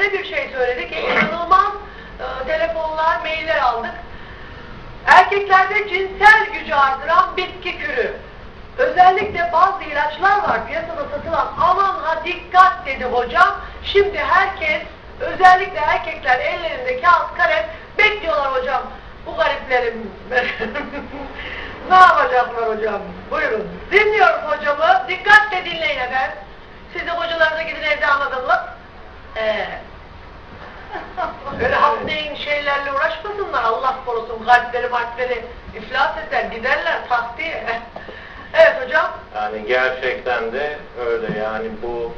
öyle bir şey söyledi ki inanılmaz e, telefonlar, mailler aldık. Erkeklerde cinsel gücü artıran bitki kürü. Özellikle bazı ilaçlar var piyasada satılan. Aman ha dikkat dedi hocam. Şimdi herkes özellikle erkekler ellerinde kağıt kalem bekliyorlar hocam. Bu gariplerim. ne yapacaklar hocam? Buyurun. Dinliyorum hocamı. Dikkatle dinleyin efendim. Siz de hocalarınıza gidin evde anladınız. Ee, Öyle hafneyin şeylerle uğraşmasınlar. Allah korusun kalpleri malpleri iflas eder, giderler tak diye. evet hocam. Yani gerçekten de öyle yani bu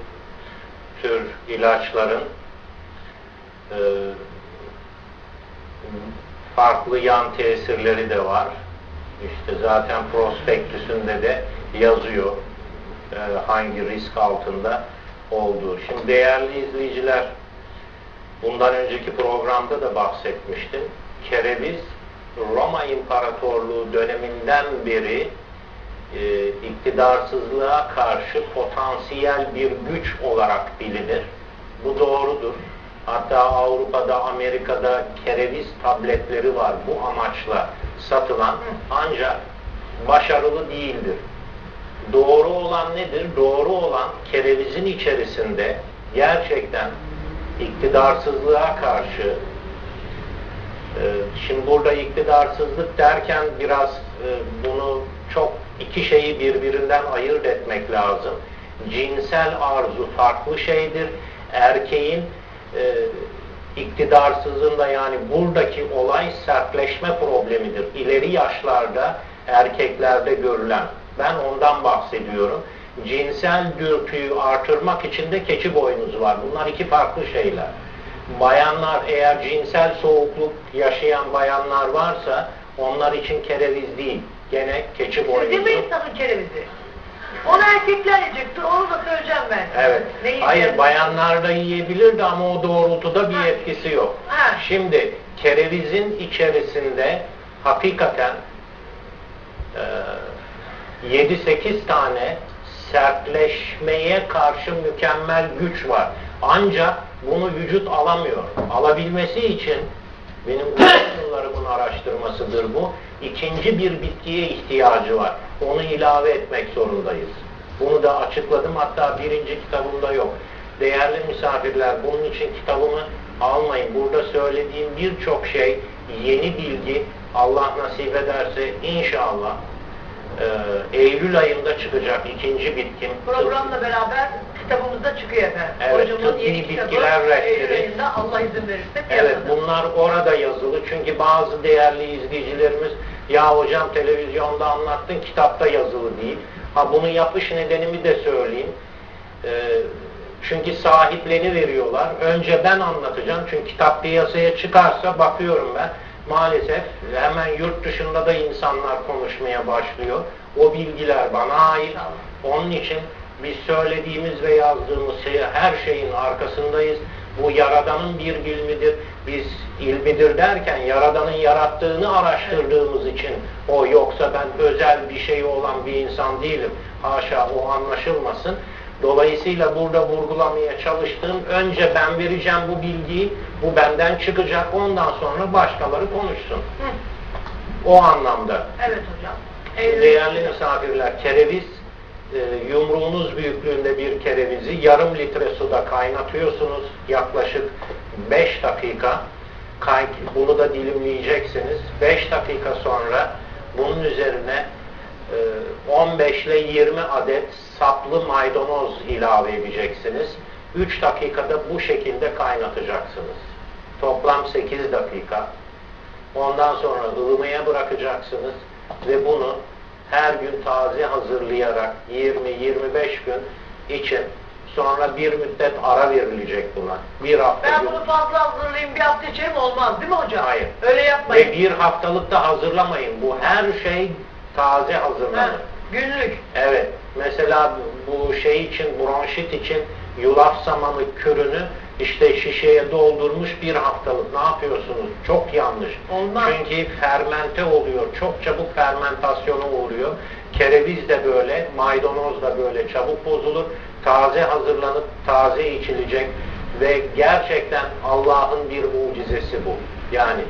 tür ilaçların e, farklı yan tesirleri de var. İşte zaten prospektüsünde de yazıyor e, hangi risk altında olduğu. Şimdi değerli izleyiciler bundan önceki programda da bahsetmiştim. Kereviz Roma İmparatorluğu döneminden beri e, iktidarsızlığa karşı potansiyel bir güç olarak bilinir. Bu doğrudur. Hatta Avrupa'da, Amerika'da kereviz tabletleri var bu amaçla satılan ancak başarılı değildir. Doğru olan nedir? Doğru olan kerevizin içerisinde gerçekten iktidarsızlığa karşı e, şimdi burada iktidarsızlık derken biraz e, bunu çok iki şeyi birbirinden ayırt etmek lazım. Cinsel arzu farklı şeydir. Erkeğin e, iktidarsızlığında yani buradaki olay sertleşme problemidir. İleri yaşlarda erkeklerde görülen. Ben ondan bahsediyorum. Cinsel dürtüyü artırmak için de keçi boynuzu var. Bunlar iki farklı şeyler. Bayanlar eğer cinsel soğukluk yaşayan bayanlar varsa onlar için kereviz değil. Gene keçi Siz boynuzu. yemeyin sakın kerevizi. Onu erkekler yiyecektir, onu da söyleyeceğim ben. Evet. Ne Hayır bayanlar da yiyebilirdi ama o doğrultuda bir Ha. etkisi yok. Ha. Şimdi kerevizin içerisinde hakikaten e, 7-8 tane sertleşmeye karşı mükemmel güç var. Ancak bunu vücut alamıyor. Alabilmesi için benim yıllarımın araştırmasıdır bu. İkinci bir bitkiye ihtiyacı var. Onu ilave etmek zorundayız. Bunu da açıkladım. Hatta birinci kitabımda yok. Değerli misafirler bunun için kitabımı almayın. Burada söylediğim birçok şey yeni bilgi Allah nasip ederse inşallah e, Eylül ayında çıkacak ikinci bitkim. Programla beraber kitabımızda çıkıyor efendim. Evet, Hocamın yeni kitabı bitkiler rehberi. Eylül ayında Allah izin verirse Evet bunlar orada yazılı çünkü bazı değerli izleyicilerimiz ya hocam televizyonda anlattın kitapta yazılı değil. Ha bunu yapış nedenimi de söyleyeyim. Ee, çünkü sahiplerini veriyorlar. Önce ben anlatacağım çünkü kitap piyasaya çıkarsa bakıyorum ben maalesef hemen yurt dışında da insanlar konuşmaya başlıyor. O bilgiler bana ait. Onun için biz söylediğimiz ve yazdığımız şey, her şeyin arkasındayız. Bu Yaradan'ın bir ilmidir. Biz ilmidir derken Yaradan'ın yarattığını araştırdığımız için o yoksa ben özel bir şey olan bir insan değilim. Haşa o anlaşılmasın. Dolayısıyla burada vurgulamaya çalıştığım önce ben vereceğim bu bilgiyi, bu benden çıkacak ondan sonra başkaları konuşsun. Hı, O anlamda. Evet hocam. Eylül Değerli misafirler, kereviz e, yumruğunuz büyüklüğünde bir kerevizi yarım litre suda kaynatıyorsunuz. Yaklaşık 5 dakika. Bunu da dilimleyeceksiniz. 5 dakika sonra bunun üzerine 15 ile 20 adet saplı maydanoz ilave edeceksiniz. 3 dakikada bu şekilde kaynatacaksınız. Toplam 8 dakika. Ondan sonra ılımaya bırakacaksınız ve bunu her gün taze hazırlayarak 20-25 gün için sonra bir müddet ara verilecek buna. Bir hafta Ben bunu fazla hazırlayayım bir hafta içerim olmaz değil mi hocam? Hayır. Öyle yapmayın. ve bir haftalıkta hazırlamayın. Bu her şey taze Ha, hazırlanır. günlük. Evet. Mesela bu şey için, bronşit için yulaf samanı kürünü işte şişeye doldurmuş bir haftalık. Ne yapıyorsunuz? Çok yanlış. Olmaz. Çünkü fermente oluyor. Çok çabuk fermentasyona uğruyor. Kereviz de böyle, maydanoz da böyle çabuk bozulur. Taze hazırlanıp taze içilecek Ve gerçekten Allah'ın bir mucizesi bu. Yani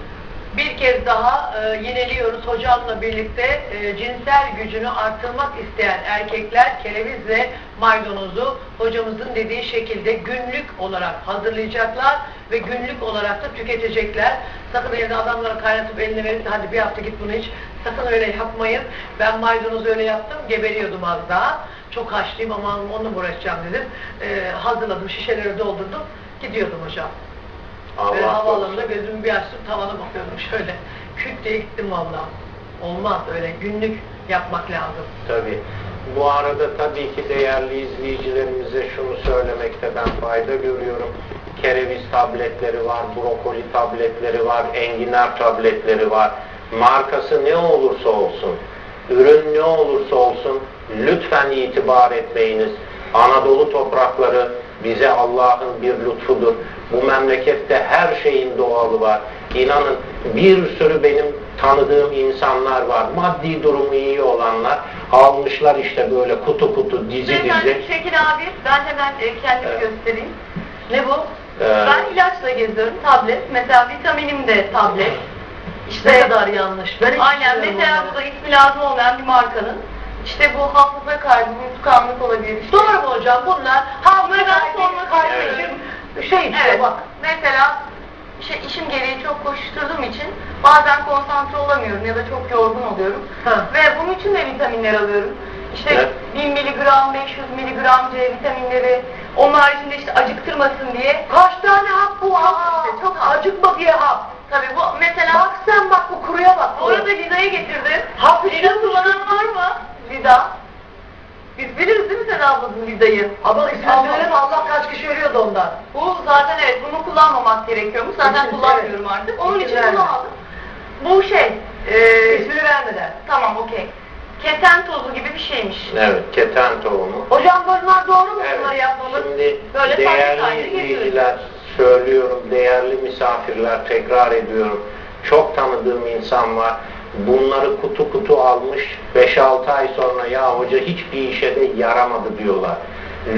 Bir kez daha e, yineliyoruz hocamla birlikte e, cinsel gücünü artırmak isteyen erkekler kerevizle maydanozu hocamızın dediği şekilde günlük olarak hazırlayacaklar ve günlük olarak da tüketecekler. Sakın evde adamlara kaynatıp eline verip de hadi bir hafta git bunu iç. Sakın öyle yapmayın. Ben maydanozu öyle yaptım. Geberiyordum az daha. Çok haşlıyım ama onunla uğraşacağım dedim. E, hazırladım. Şişeleri doldurdum. Gidiyordum hocam. Allah havaalanında korusun. gözümü bir açtım tavana bakıyordum şöyle. Küt diye gittim valla. Olmaz öyle günlük yapmak lazım. Tabii. Bu arada tabii ki değerli izleyicilerimize şunu söylemekte ben fayda görüyorum. Kereviz tabletleri var, brokoli tabletleri var, enginar tabletleri var. Markası ne olursa olsun, ürün ne olursa olsun lütfen itibar etmeyiniz. Anadolu toprakları bize Allah'ın bir lütfudur. Bu memlekette her şeyin doğalı var. İnanın bir sürü benim tanıdığım insanlar var. Maddi durumu iyi olanlar almışlar işte böyle kutu kutu dizi Beyefendi dizi. Şekil abi, ben hemen e, kendimi Evet. göstereyim. Ne bu? Ee, Ben ilaçla geziyorum, tablet. Mesela vitaminim de tablet. İşte Ne kadar yanlış. Ben aynen mesela bu da ismi lazım olmayan bir markanın. İşte bu hafıza kaybı, unutkanlık olabilir. Doğru mu hocam? Bunlar kardeşim şey işte Evet. bak. Mesela işte işim gereği çok koşturduğum için bazen konsantre olamıyorum ya da çok yorgun oluyorum. Ha. Ve bunun için de vitaminler alıyorum. İşte Evet. 1000 miligram, 500 miligram C vitaminleri, onun haricinde işte acıktırmasın diye. Kaç tane hap bu hap? İşte, çok acıkma diye hap. Tabii bu mesela Bak sen bak bu kuruya bak. bu arada Lida'yı getirdim. Hap Lida kullanan var mı? Lida. Biz biliriz değil mi sen ablasın Lida'yı? Ama ismini Allah. kaç kişi ölüyordu ondan. Bu zaten evet bunu kullanmamak gerekiyormuş. Zaten İçin- kullanmıyorum artık. Onun İçin bunu aldım. Bu şey, e, İsmini vermeden. tamam okey. Keten tozu gibi bir şeymiş. Evet, keten tohumu. Hocam bunlar doğru mu Evet, bunları yapmamız? Şimdi Böyle değerli tane tane izleyiciler, söylüyorum, değerli misafirler, tekrar ediyorum. Çok tanıdığım insan var. Bunları kutu kutu almış, 5-6 ay sonra ya hoca hiçbir işe de yaramadı diyorlar.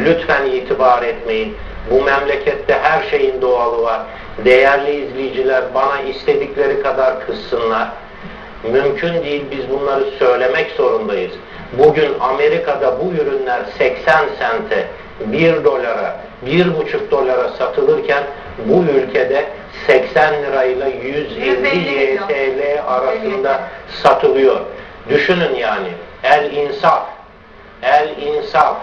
Lütfen itibar etmeyin. Bu memlekette her şeyin doğalı var. Değerli izleyiciler bana istedikleri kadar kızsınlar. Mümkün değil biz bunları söylemek zorundayız. Bugün Amerika'da bu ürünler 80 sente, 1 dolara, 1,5 dolara satılırken bu ülkede 80 lirayla 150 150 milyon. YTL arasında satılıyor. Düşünün yani el insaf, el insaf.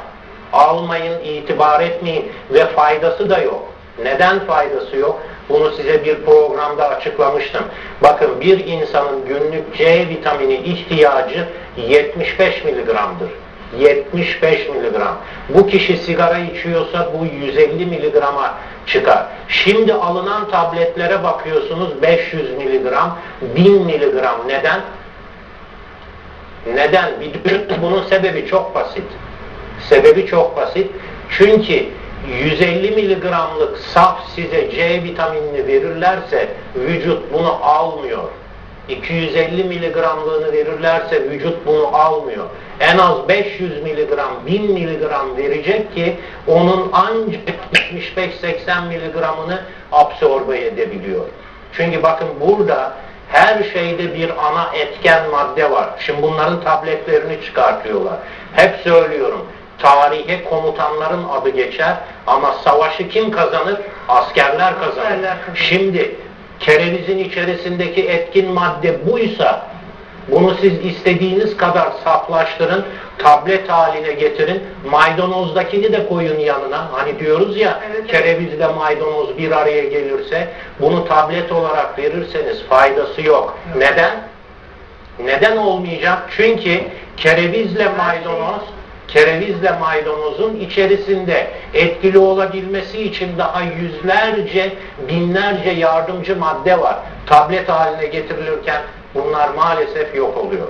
Almayın, itibar etmeyin ve faydası da yok. Neden faydası yok? Bunu size bir programda açıklamıştım. Bakın bir insanın günlük C vitamini ihtiyacı 75 miligramdır. 75 miligram. Bu kişi sigara içiyorsa bu 150 miligrama çıkar. Şimdi alınan tabletlere bakıyorsunuz 500 miligram, 1000 miligram. Neden? Neden? Bir düşün, bunun sebebi çok basit. Sebebi çok basit. Çünkü 150 miligramlık saf size C vitaminini verirlerse vücut bunu almıyor. 250 miligramlığını verirlerse vücut bunu almıyor. En az 500 miligram, 1000 miligram verecek ki onun ancak 75-80 miligramını absorbe edebiliyor. Çünkü bakın burada her şeyde bir ana etken madde var. Şimdi bunların tabletlerini çıkartıyorlar. Hep söylüyorum. Tarihe komutanların adı geçer ama savaşı kim kazanır? Askerler kazanır. Askerler kazanır. Şimdi kerevizin içerisindeki etkin madde buysa bunu siz istediğiniz kadar saflaştırın, tablet haline getirin, maydanozdakini de koyun yanına. Hani diyoruz ya Evet, evet. kerevizle maydanoz bir araya gelirse bunu tablet olarak verirseniz faydası yok. Neden? Neden olmayacak? Çünkü kerevizle maydanoz kerevizle maydanozun içerisinde etkili olabilmesi için daha yüzlerce, binlerce yardımcı madde var. Tablet haline getirilirken bunlar maalesef yok oluyor.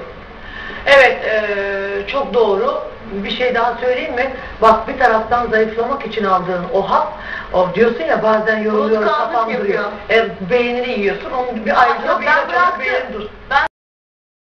Evet, eee, çok doğru. Bir şey daha söyleyeyim mi? Bak bir taraftan zayıflamak için aldığın o hap, o diyorsun ya bazen yoruluyor, kafam duruyor. E, beynini yiyorsun, onun bir ayrıca bıraktım. beynin dur. Ben